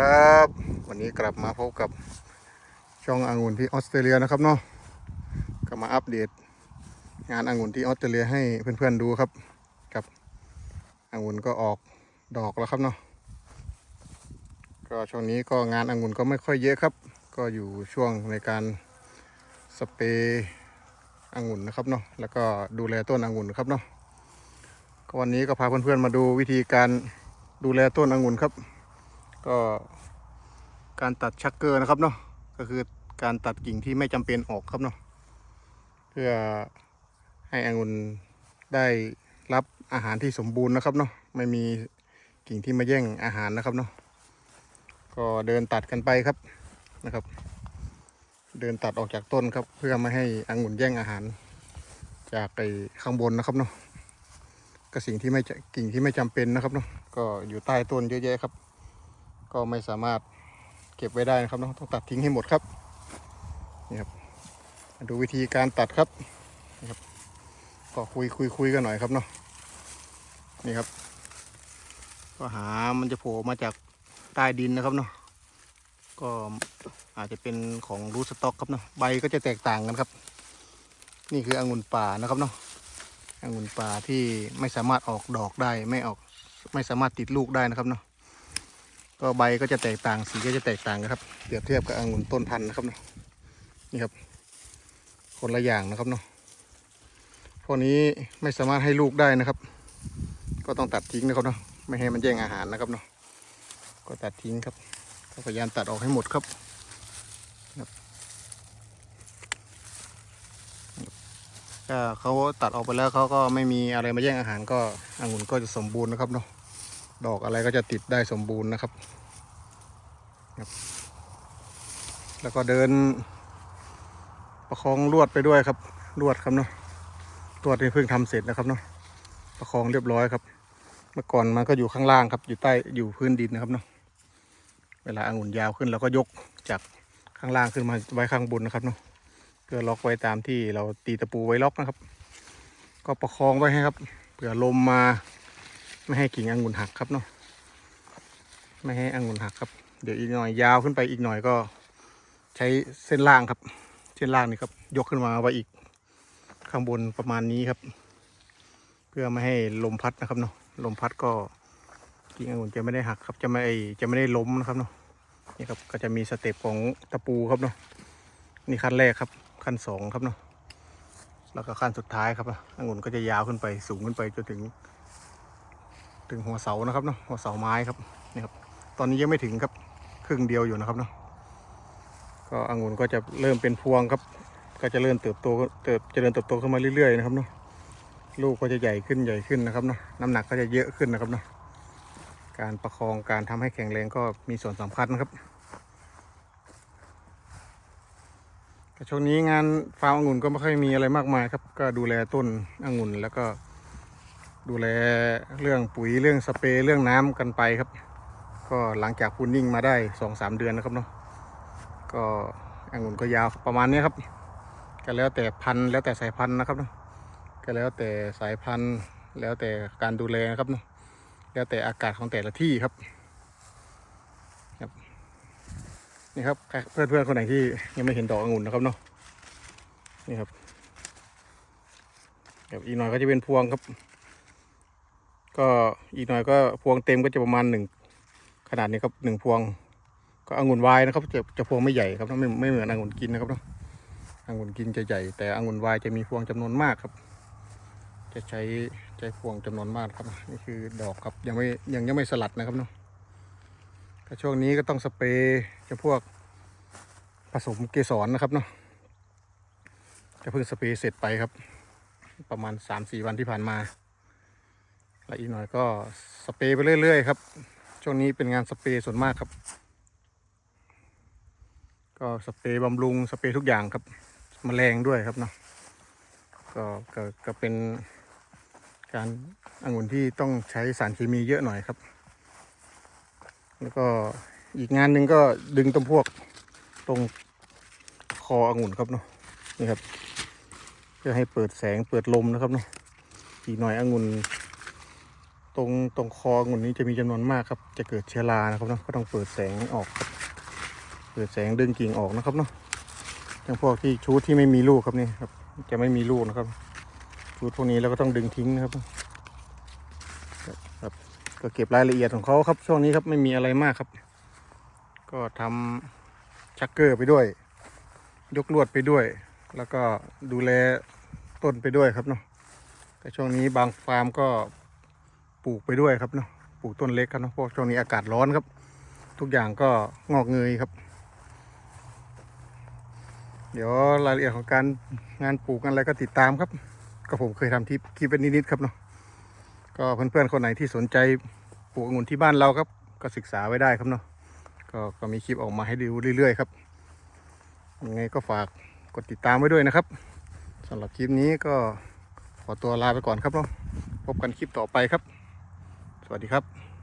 ครับ วันนี้กลับมาพบกับช่ององุ่นที่ออสเตรเลียนะครับเนาะก็มาอัปเดต งานองุ่นที่ออสเตรเลียให้เพื่อนๆดูครับกับองุ่นก็ออกดอกแล้วครับเนาะก็ช่วงนี้ก็งานองุ่นก็ไม่ค่อยเยอะครับ ก็อยู่ช่วงในการสเปรย์องุ่นนะครับเนาะแล้วก็ดูแลต้นองุ่นครับเนาะก็วันนี้ก็พาเพื่อนๆมาดูวิธีการดูแลต้นองุ่นครับ ก็การตัดชักเกอร์นะครับเนาะก็คือการตัดกิ่งที่ไม่จำเป็นออกครับเนาะเพื่อให้องุ่นได้รับอาหารที่สมบูรณ์นะครับเนาะไม่มีกิ่งที่มาแย่งอาหารนะครับเนาะก็เดินตัดกันไปครับนะครับ เดินตัดออกจากต้นครับ เพื่อไม่ให้องุ่นแย่งอาหาร จากไอ้ข้างบนนะครับเนาะก็สิ่งที่ไม่จะกิ่งที่ไม่จำเป็นนะครับเนาะก็อยู่ใต้ต้นเยอะแยะครับ ก็ไม่สามารถเก็บไว้ได้นะครับเนาะต้องตัดทิ้งให้หมดครับนี่ครับดูวิธีการตัดครับนี่ครับ ก็คุยคุยคุยกันหน่อยครับเนาะนี่ครับ ก็หามันจะโผล่มาจากใต้ดินนะครับเนาะก็อาจจะเป็นของรูสต็อกครับเนาะใบก็จะแตกต่างกันครับ นี่คือองุ่นป่านะครับเนาะองุ่นป่าที่ไม่สามารถออกดอกได้ไม่ออกไม่สามารถติดลูกได้นะครับเนาะ ก็ใบก็จะแตกต่างสีก็จะแตกต่างกันครับเปรียบเทียบกับองุ่นต้นพันธุ์นะครับเนาะนี่ครับ คนละอย่างนะครับเนาะพวกนี้ไม่สามารถให้ลูกได้นะครับ ก็ต้องตัดทิ้งนะครับเนาะไม่ให้มันแย่งอาหารนะครับเนาะก็ตัดทิ้งครับก็พยายามตัดออกให้หมดครับครับถ้าเขาตัดออกไปแล้วเขาก็ไม่มีอะไรมาแย่งอาหารก็องุ่นก็จะสมบูรณ์นะครับเนาะ ดอกอะไรก็จะติดได้สมบูรณ์นะครับ แล้วก็เดิน ประคองลวดไปด้วยครับ ลวดครับเนาะลวดที่เพิ่งทำเสร็จนะครับเนาะประคองเรียบร้อยครับ เมื่อก่อนมันก็อยู่ข้างล่างครับ อยู่ใต้อยู่พื้นดินนะครับเนาะเวลาองุ่นยาวขึ้นเราก็ยกจากข้างล่างขึ้นมาไว้ข้างบนนะครับเนาะเพื่อล็อกไว้ตามที่เราตีตะปูไว้ล็อกนะครับ ก็ประคองไว้ให้ครับเผื่อลมมา ไม่ให้กิ่งองุ่นหักครับเนาะไม่ให้องุ่นหักครับ เดี๋ยวอีกหน่อยยาวขึ้นไปอีกหน่อยก็ใช้เส้นล่างครับ เส้นล่างนี่ครับ ยกขึ้นมาไว้อีกข้างบนประมาณนี้ครับ เพื่อไม่ให้ลมพัดนะครับเนาะลมพัดก็กิ่งองุ่นจะไม่ได้หักครับจะไม่จะไม่ได้ล้มนะครับเนาะนี่ครับก็จะมีสเต็ปของตะปูครับเนาะนี่ขั้นแรกครับ ขั้นสองครับเนาะแล้วก็ขั้นสุดท้ายครับองุ่นก็จะยาวขึ้นไปสูงขึ้นไปจนถึง ถึงหัวเสานะครับเนาะหัวเสาไม้ครับนี่ครับ ตอนนี้ยังไม่ถึงครับครึ่งเดียวอยู่นะครับเนาะก็องุ่นก็จะเริ่มเป็นพวงครับ ก็จะเริ่มเติบโตเติบเจริญเติบโตขึ้นมาเรื่อยๆนะครับเนาะลูกก็จะใหญ่ขึ้นใหญ่ขึ้นนะครับเนาะน้ำหนักก็จะเยอะขึ้นนะครับเนาะการประคองการทำให้แข็งแรงก็มีส่วนสำคัญนะครับช่วงนี้งานฟาร์มองุ่นก็ไม่ค่อยมีอะไรมากมายครับ ก็ดูแลต้นองุ่นแล้วก็ ดูแลเรื่องปุ๋ยเรื่องสเปรย์เรื่องน้ำกันไปครับ ก็หลังจากพูนนิ่งมาได้สองสามเดือนนะครับเนาะก็องุ่นก็ยาวประมาณนี้ครับก็แล้วแต่พันธุ์แล้วแต่สายพันธุ์นะครับเนาะก็แล้วแต่สายพันธุ์แล้วแต่การดูแลนะครับเนาะแล้วแต่อากาศของแต่ละที่ครับครับนี่ครับเพื่อนเพื่อนคนไหนที่ยังไม่เห็นดอกองุ่นนะครับเนาะนี่ครับเดี๋ยวอีกหน่อยก็จะเป็นพวงครับ ก็อีกหน่อยก็พวงเต็มก็จะประมาณหนึ่งขนาดนี้ครับหนึ่งพวง ก็องุ่นวายนะครับจะจะพวงไม่ใหญ่ครับไม่ไม่เหมือนองุ่นกินนะครับเนาะองุ่นกินจะใหญ่ แต่องุ่นวายจะมีพวงจำนวนมากครับ จะใช้ใช้พวงจำนวนมากครับนี่คือดอกครับยังไม่ยังยังไม่สลัดนะครับเนาะก็ช่วงนี้ก็ต้องสเปรย์จะพวกผสมเกสรนะครับเนาะจะเพิ่งสเปรย์เสร็จไปครับ ประมาณสามสี่วันที่ผ่านมา และอีกหน่อยก็สเปรย์ไปเรื่อย ๆ ครับ ช่วงนี้เป็นงานสเปรย์ส่วนมากครับ ก็สเปรย์บำรุงสเปรย์ทุกอย่างครับมแมลงด้วยครับเนาะก็ก็ก็เป็นการองุ่นที่ต้องใช้สารเคมีเยอะหน่อยครับ แล้วก็อีกงานหนึ่งก็ดึงตรงพวกตรงคอองุ่นครับเนาะนี่ครับเพื่อให้เปิดแสงเปิดลมนะครับเนาะอีกหน่อยองุ่น ตรงตรงคอองุ่นนี้จะมีจำนวนมากครับ จะเกิดเชื้อรานะครับเนาะก็ต้องเปิดแสงออกเปิดแสงดึงกิ่งออกนะครับเนาะอย่างพวกที่ชูดที่ไม่มีลูกครับนี่ครับ จะไม่มีลูกนะครับ ชูดพวกนี้เราก็ต้องดึงทิ้งนะครับครับก็เก็บรายละเอียดของเขาครับ ช่วงนี้ครับไม่มีอะไรมากครับ ก็ทำชักเกอร์ไปด้วย ยกลวดไปด้วย แล้วก็ดูแลต้นไปด้วยครับเนาะแต่ช่วงนี้บางฟาร์มก็ ปลูกไปด้วยครับเนาะปลูกต้นเล็กครับเนาะเพราะช่วงนี้อากาศร้อนครับ ทุกอย่างก็งอกเงยครับ เดี๋ยวรายละเอียดของการงานปลูกงานอะไรก็ติดตามครับ ก็ผมเคยทำที่คลิปเป็นนิดๆครับเนาะก็เพื่อนๆคนไหนที่สนใจปลูกองุ่นที่บ้านเราครับ ก็ศึกษาไว้ได้ครับเนาะก็ก็มีคลิปออกมาให้ดูเรื่อยๆครับยังไงก็ฝากกดติดตามไว้ด้วยนะครับสำหรับคลิปนี้ก็ขอตัวลาไปก่อนครับเนาะพบกันคลิปต่อไปครับ สวัสดีครับ